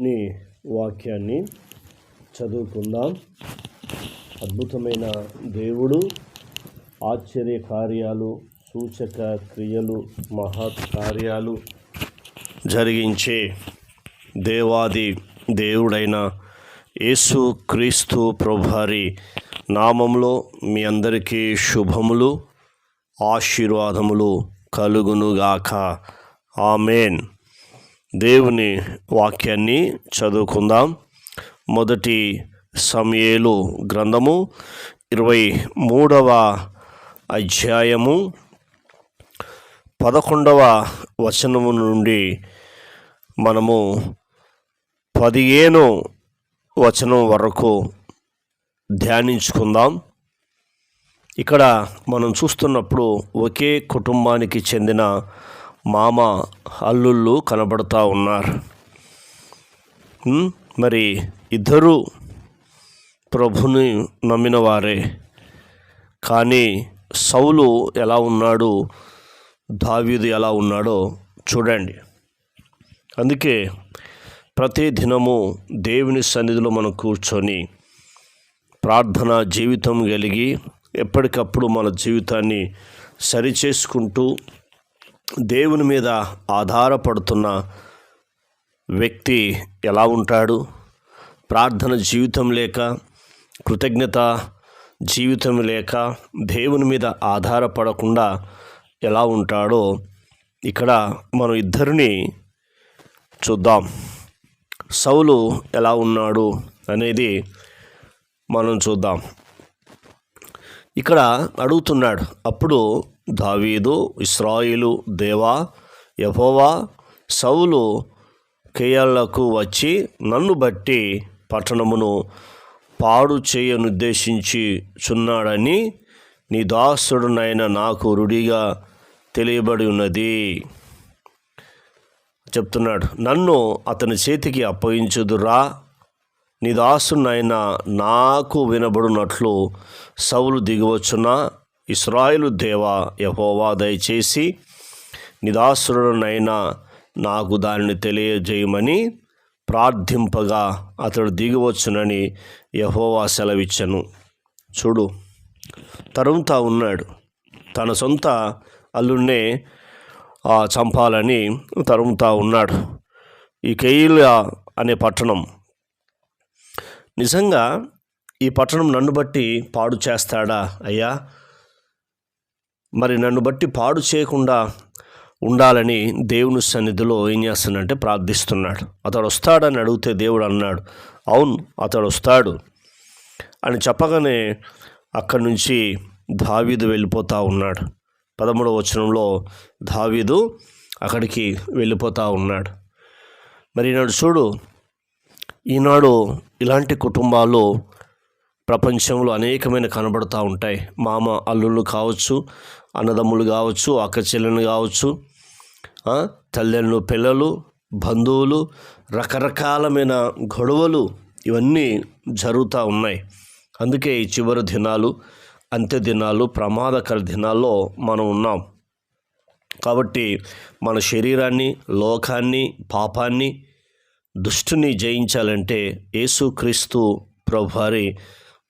నీ వాక్యాన్ని చదువుకుందాం. అద్భుతమైన దేవుడు ఆశ్చర్య కార్యాలు సూచక క్రియలు మహత్కార్యాలు జరిగించే దేవాది దేవుడైన యేసు క్రీస్తు ప్రభువారి నామంలో మీ అందరికీ శుభములు ఆశీర్వాదములు కలుగునుగాక. ఆమెన్. దేవుని వాక్యాన్ని చదువుకుందాం. మొదటి సమయేలు గ్రంథము ఇరవై మూడవ అధ్యాయము పదకొండవ వచనము నుండి మనము పదిహేను వచనం వరకు ధ్యానించుకుందాం. ఇక్కడ మనం చూస్తున్నప్పుడు ఒకే కుటుంబానికి చెందిన మామ అల్లుళ్ళు కనబడతా ఉన్నారు. మరి ఇద్దరు ప్రభుని నమ్మిన వారే కానీ సౌలు ఎలా ఉన్నాడు? దావీదు ఎలా ఉన్నాడో చూడండి. అందుకే ప్రతి దినము దేవుని సన్నిధిలో మనం కూర్చొని ప్రార్థన జీవితం కలిగి ఎప్పటికప్పుడు మన జీవితాన్ని సరిచేసుకుంటూ దేవుని మీద ఆధారపడుతున్న వ్యక్తి ఎలా ఉంటాడు? ప్రార్థన జీవితం లేక కృతజ్ఞత జీవితం లేక దేవుని మీద ఆధారపడకుండా ఎలా ఉంటాడో ఇక్కడ మనం ఇద్దరిని చూద్దాం. సౌలు ఎలా ఉన్నాడు అనేది మనం చూద్దాం. ఇక్కడ అడుగుతున్నాడు. అప్పుడు దావీదు ఇస్రాయిలు దేవా యహోవా సౌలు కేయాళ్ళకు వచ్చి నన్ను బట్టి పట్టణమును పాడు చేయనుద్దేశించి చున్నాడని నీ దాసుడునైన నాకు రుడిగా తెలియబడి ఉన్నది. చెప్తున్నాడు. నన్ను అతని చేతికి అప్పగించుదురా నీ దాసునైనా నాకు వినబడినట్లు సౌలు దిగవచ్చున ఇస్రాయిలు దేవ యహోవా దయచేసి నిదాసురుడనైనా నాకు దానిని తెలియజేయమని ప్రార్థింపగా అతడు దిగవచ్చునని యహోవా సెలవిచ్చను. చూడు తరుముతా ఉన్నాడు. తన సొంత అల్లున్నే ఆ, చంపాలని తరుముతా ఉన్నాడు. ఈ కెయిల్ అనే పట్టణం నిజంగా ఈ పట్టణం నన్ను బట్టి పాడు చేస్తాడా అయ్యా? మరి నన్ను బట్టి పాడు చేయకుండా ఉండాలని దేవుని సన్నిధిలో ఏం చేస్తానంటే ప్రార్థిస్తున్నాడు. అతడు వస్తాడని అడిగితే దేవుడు అన్నాడు అవును అతడు వస్తాడు. అని చెప్పగానే అక్కడి నుంచి దావీదు వెళ్ళిపోతూ ఉన్నాడు. పదమూడవ వచనంలో దావీదు అక్కడికి వెళ్ళిపోతూ ఉన్నాడు. మరి ఈనాడు చూడు ఈనాడు ఇలాంటి కుటుంబాలు ప్రపంచంలో అనేకమైన కనబడుతూ ఉంటాయి. మామ అల్లుళ్ళు కావచ్చు అన్నదమ్ములు కావచ్చు అక్క చెల్లెలు కావచ్చు తల్లిదండ్రులు పిల్లలు బంధువులు రకరకాలమైన గొడవలు ఇవన్నీ జరుగుతూ ఉన్నాయి. అందుకే ఈ చివరి దినాలు అంత్య దినాలు ప్రమాదకర దినాల్లో మనం ఉన్నాం. కాబట్టి మన శరీరాన్ని లోకాన్ని పాపాన్ని దుష్టుని జయించాలంటే యేసుక్రీస్తు ప్రభువారి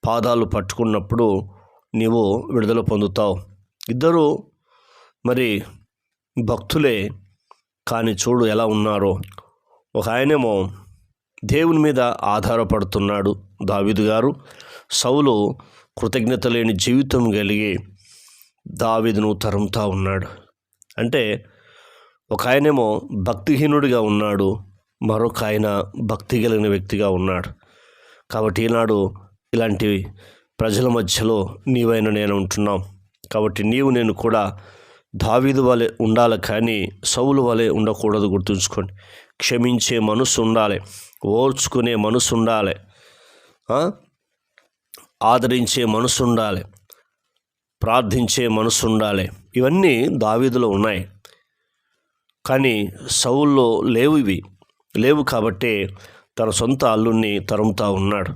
పాదాలు పట్టుకున్నప్పుడు నీవు విడుదల పొందుతావు. ఇద్దరు మరి భక్తులే కానీ చూడు ఎలా ఉన్నారో. ఒక ఆయనేమో దేవుని మీద ఆధారపడుతున్నాడు. దావిదు గారు సౌలు కృతజ్ఞత లేని జీవితం కలిగి దావిదును తరుముతా ఉన్నాడు. అంటే ఒక ఆయనేమో భక్తిహీనుడిగా ఉన్నాడు. మరొక ఆయన భక్తి కలిగిన వ్యక్తిగా ఉన్నాడు. కాబట్టి ఈనాడు ఇలాంటి ప్రజల మధ్యలో నీవైన నేను ఉంటున్నాం. కాబట్టి నీవు నేను కూడా దావీదు వలె ఉండాలి కానీ సౌలు వలె ఉండకూడదు గుర్తుంచుకోండి. క్షమించే మనసు ఉండాలి. ఓర్చుకునే మనసు ఉండాలి. ఆదరించే మనసు ఉండాలి. ప్రార్థించే మనసు ఉండాలి. ఇవన్నీ దావీదులో ఉన్నాయి. కానీ సౌల్లో లేవు ఇవి. లేవు కాబట్టే తన సొంత అల్లుడిని తరుముతా ఉన్నాడు.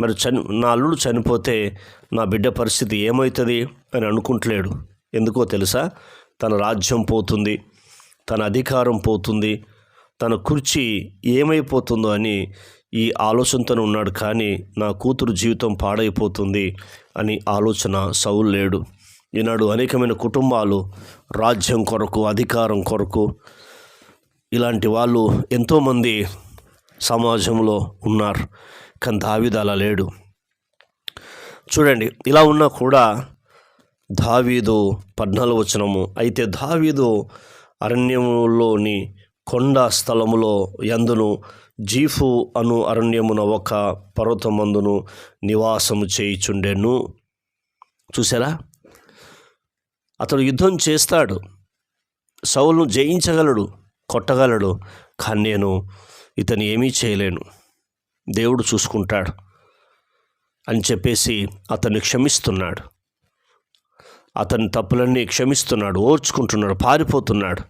మరి చని నా అల్లుడు చనిపోతే నా బిడ్డ పరిస్థితి ఏమవుతుంది అని అనుకుంటలేడు. ఎందుకో తెలుసా? తన రాజ్యం పోతుంది తన అధికారం పోతుంది తన కుర్చీ ఏమైపోతుందో అని ఈ ఆలోచనతోనే ఉన్నాడు. కానీ నా కూతురు జీవితం పాడైపోతుంది అని ఆలోచన సౌలు లేడు. ఈనాడు అనేకమైన కుటుంబాలు రాజ్యం కొరకు అధికారం కొరకు ఇలాంటి వాళ్ళు ఎంతోమంది సమాజంలో ఉన్నారు కానీ దావీదు అలా లేడు. చూడండి ఇలా ఉన్నా కూడా దావీదు పద్నాలుగు వచనము అయితే దావీదు అరణ్యములోని కొండ స్థలములో ఎందును జీఫు అను అరణ్యమున ఒక పర్వతమందును నివాసము చేయిచుండెను. చూసారా అతడు యుద్ధం చేస్తాడు సౌలును జయించగలడు. కొట్టగలడు కానీ నేను ఇతను ఏమీ చేయలేను. దేవుడు చూసుకుంటాడు అని చెప్పేసి అతన్ని క్షమిస్తున్నాడు. అతని తప్పులన్నీ క్షమిస్తున్నాడు ఓర్చుకుంటున్నాడు పారిపోతున్నాడు.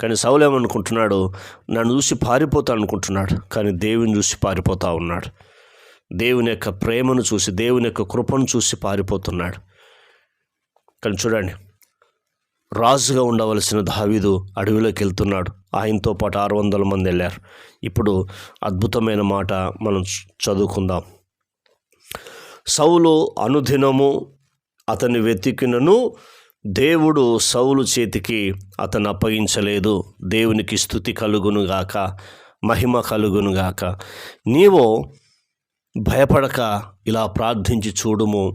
కానీ సౌలేమనుకుంటున్నాడు నన్ను చూసి పారిపోతా అనుకుంటున్నాడు కానీ దేవుని చూసి పారిపోతా ఉన్నాడు. దేవుని యొక్క ప్రేమను చూసి దేవుని యొక్క కృపను చూసి పారిపోతున్నాడు. కానీ చూడండి రాజుగా ఉండవలసిన దావీదు అడవిలోకి వెళ్తున్నాడు ఆయనతో పాటు ఆరు వందల మంది వెళ్ళారు. ఇప్పుడు అద్భుతమైన మాట మనం చదువుకుందాం. సౌలు అనుదినము అతన్ని వెతికినను దేవుడు సౌలు చేతికి అతను అప్పగించలేదు. దేవునికి స్థుతి కలుగునుగాక మహిమ కలుగునుగాక నీవు భయపడక ఇలా ప్రార్థించి చూడుము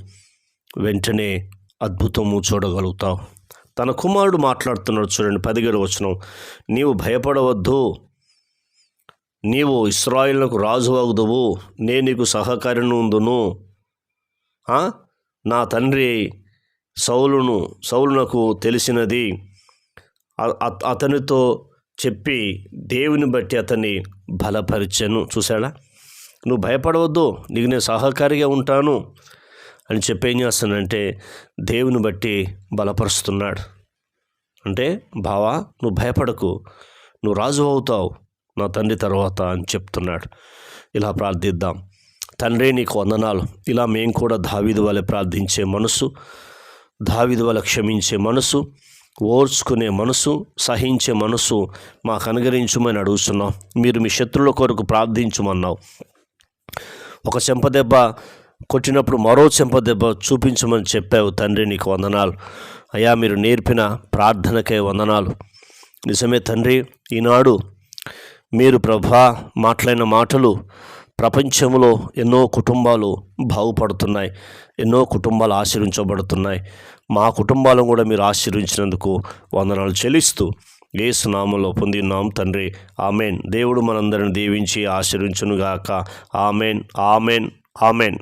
వెంటనే అద్భుతము చూడగలుగుతావు. తన కుమారుడు మాట్లాడుతున్నాడు చూడండి పదిగేడు వచ్చిన నీవు భయపడవద్దు. నీవు ఇస్రాయిల్కు రాజు అగుదువు నేను నీకు సహకరినుందును ఉందును నా తండ్రి సౌలును సౌలునకు తెలిసినది. అతనితో చెప్పి దేవుని బట్టి అతన్ని బలపరిచాను. చూశాడా? నువ్వు భయపడవద్దు. నీకు నేను సహకారిగా ఉంటాను. అని చెప్పి ఏం చేస్తానంటే దేవుని బట్టి బలపరుస్తున్నాడు. అంటే బావా నువ్వు భయపడకు. నువ్వు రాజు అవుతావు. నా తండ్రి తర్వాత అని చెప్తున్నాడు. ఇలా ప్రార్థిద్దాం. తండ్రి నీకు వందనాలు. ఇలా మేము కూడా దావీదు వలె ప్రార్థించే మనసు దావీదు వల్ల క్షమించే మనసు ఓర్చుకునే మనసు సహించే మనసు మాకు అనుగరించమని అడుగుతున్నాం. మీరు మీ శత్రువుల కొరకు ప్రార్థించమన్నావు. ఒక చెంపదెబ్బ కొట్టినప్పుడు మరో చెంపదెబ్బ చూపించమని చెప్పావు తండ్రి నీకు వందనాలు. అయ్యా మీరు నేర్పిన ప్రార్థనకే వందనాలు. నిజమే తండ్రి ఈనాడు మీరు ప్రభా మాట్లాడిన మాటలు ప్రపంచంలో ఎన్నో కుటుంబాలు బాగుపడుతున్నాయి ఎన్నో కుటుంబాలు ఆశీర్వించబడుతున్నాయి. మా కుటుంబాలను కూడా మీరు ఆశీర్వించినందుకు వందనాలు చెల్లిస్తూ ఏసునామంలో పొందినాం తండ్రి. ఆమెన్. దేవుడు మనందరిని దీవించి ఆశీర్వించునుగాక. ఆమెన్. ఆమెన్. ఆమెన్.